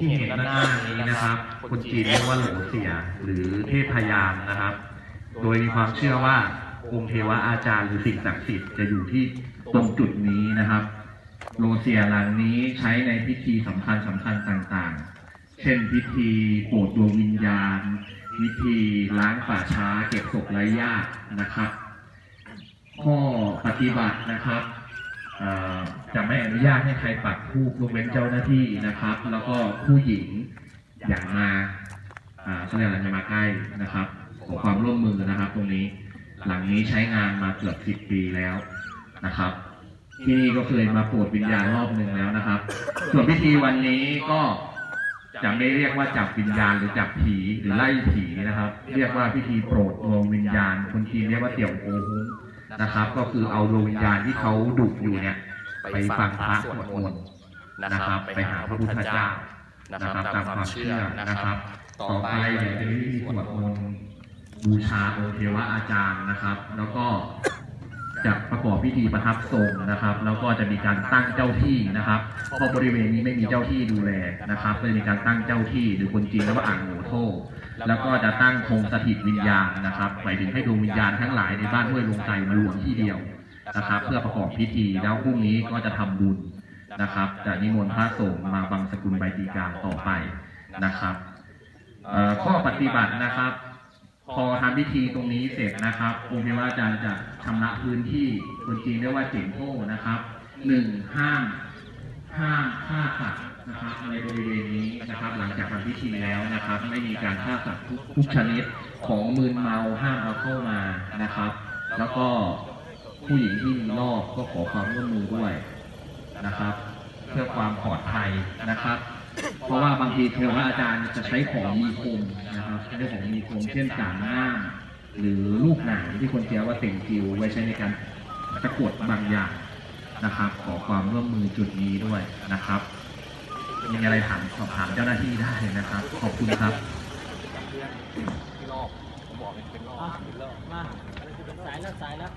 ที่เห็นด้านหน้านี้นะครับ คนจีนเรียกว่าโหลเสียหรือเทพพยามนะครับ โดยมีความเชื่อว่าองค์เทวะอาจารย์หรือสิ่งศักดิ์สิทธิ์จะอยู่ที่ตรงจุดนี้นะครับโลเสียหลังนี้ใช้ในพิธีสำคัญสำคัญต่างๆ เช่นพิธีโปรดดวงวิญญาณ พิธีล้างป่าช้าเก็บศพไร้ญาตินะครับ ข้อปฏิบัตินะครับเอ่อ จะไม่อนุญาตให้ใครปักธูปยกเว้นเจ้าหน้าที่นะครับ แล้วก็ผู้หญิงอย่ามาอ่าเขาเรียกอะไรมาใกล้นะครับขอความร่วมมือนะครับ ตรงนี้ หลังนี้ใช้งานมาเกือบสิบปีแล้วนะครับ ที่นี่ก็เคยมาโปรดวิญญาณรอบหนึ่งแล้วนะครับ ส่วนพิธีวันนี้ก็จะไม่เรียกว่าจับวิญญาณหรือจับผีหรือไล่ผีนะครับ เรียกว่าพิธีโปรดดวงวิญญาณคนจีนเรียกว่าเตี่ยวโกฮุง นะครับ ก็คือเอาดวงวิญญาณที่เขาดุอยู่เนี่ยไปฟังพระสวดมนต์นะครับ ไปหาพระพุทธเจ้านะครับตามความเชื่อนะครับ ต่อไปเดี๋ยวจะมีพิธีสวดมนต์บูชาองค์เทวะอาจารย์นะครับ แล้วก็จะประกอบพิธีประทับทรงนะครับ แล้วก็จะมีการตั้งเจ้าที่นะครับเพราะบริเวณนี้ไม่มีเจ้าที่ดูแลนะครับก็จะมีการตั้งเจ้าที่หรือคนจีนเรียกว่าอ่างโหโท แล้วก็จะตั้งธงสถิตวิญญาณนะครับหมายถึงให้ดวงวิญญาณทั้งหลายในบ้านห้วยลงใจมารวมที่เดียวนะครับ เพื่อประกอบพิธีแล้วพรุ่งนี้ก็จะทำบุญนะครับ จะนิมนต์พระสงฆ์มาบังสกุลใบดีกาต่อไปนะครับเอ่อข้อปฏิบัตินะครับ พอทำพิธีตรงนี้เสร็จนะครับองค์เทวาอาจารย์จะชำระพื้นที่คนจีนเรียกว่าเจียงโท่นะครับหนึ่งห้ามห้ามฆ่าสัตว์ นะครับในบริเวณนี้นะครับหลังจากทำพิธีแล้วนะครับไม่มีการฆ่าสัตว์ทุกชนิดของมืนเมาห้ามเอาเข้ามานะครับ แล้วก็ผู้หญิงที่มีรอบก็ขอความร่วมมือด้วยนะครับ เพื่อความปลอดภัยนะครับ เพราะว่าบางทีเทวอาจารย์จะใช้ของมีคมนะครับใช้ของมีคมเช่นจ่างง่ามหรือลูกหนังที่คนเรียว่าเต่งจิวไว้ใช้ในการสะกดบางอย่างนะครับ ขอความร่วมมือจุดนี้ด้วยนะครับ มีอะไรถามสอบถามเจ้าหน้าที่ได้นะครับ ขอบคุณครับมาสายแล้วสายแล้ว